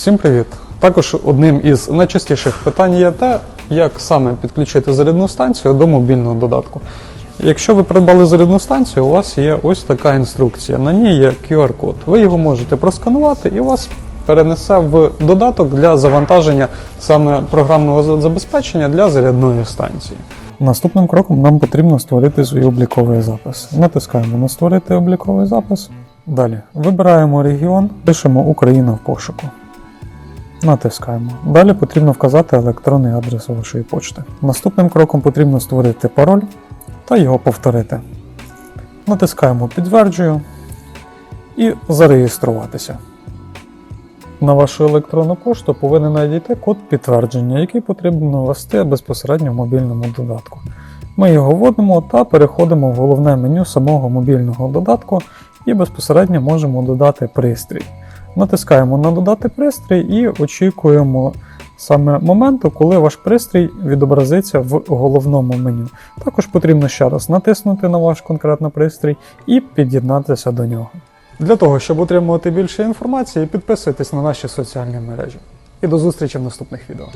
Всім привіт! Також одним із найчастіших питань є те, як саме підключити зарядну станцію до мобільного додатку. Якщо ви придбали зарядну станцію, у вас є ось така інструкція. На ній є QR-код. Ви його можете просканувати і вас перенесе в додаток для завантаження саме програмного забезпечення для зарядної станції. Наступним кроком нам потрібно створити свій обліковий запис. Натискаємо на створити обліковий запис. Далі вибираємо регіон, пишемо Україна в пошуку. Натискаємо. Далі потрібно вказати електронний адрес вашої почти. Наступним кроком потрібно створити пароль та його повторити. Натискаємо Підтверджую і зареєструватися. На вашу електронну пошту повинен надійти код підтвердження, який потрібно ввести безпосередньо в мобільному додатку. Ми його вводимо та переходимо в головне меню самого мобільного додатку і безпосередньо можемо додати пристрій. Натискаємо на додати пристрій і очікуємо саме моменту, коли ваш пристрій відобразиться в головному меню. Також потрібно ще раз натиснути на ваш конкретний пристрій і під'єднатися до нього. Для того, щоб отримувати більше інформації, підписуйтесь на наші соціальні мережі. І до зустрічі в наступних відео.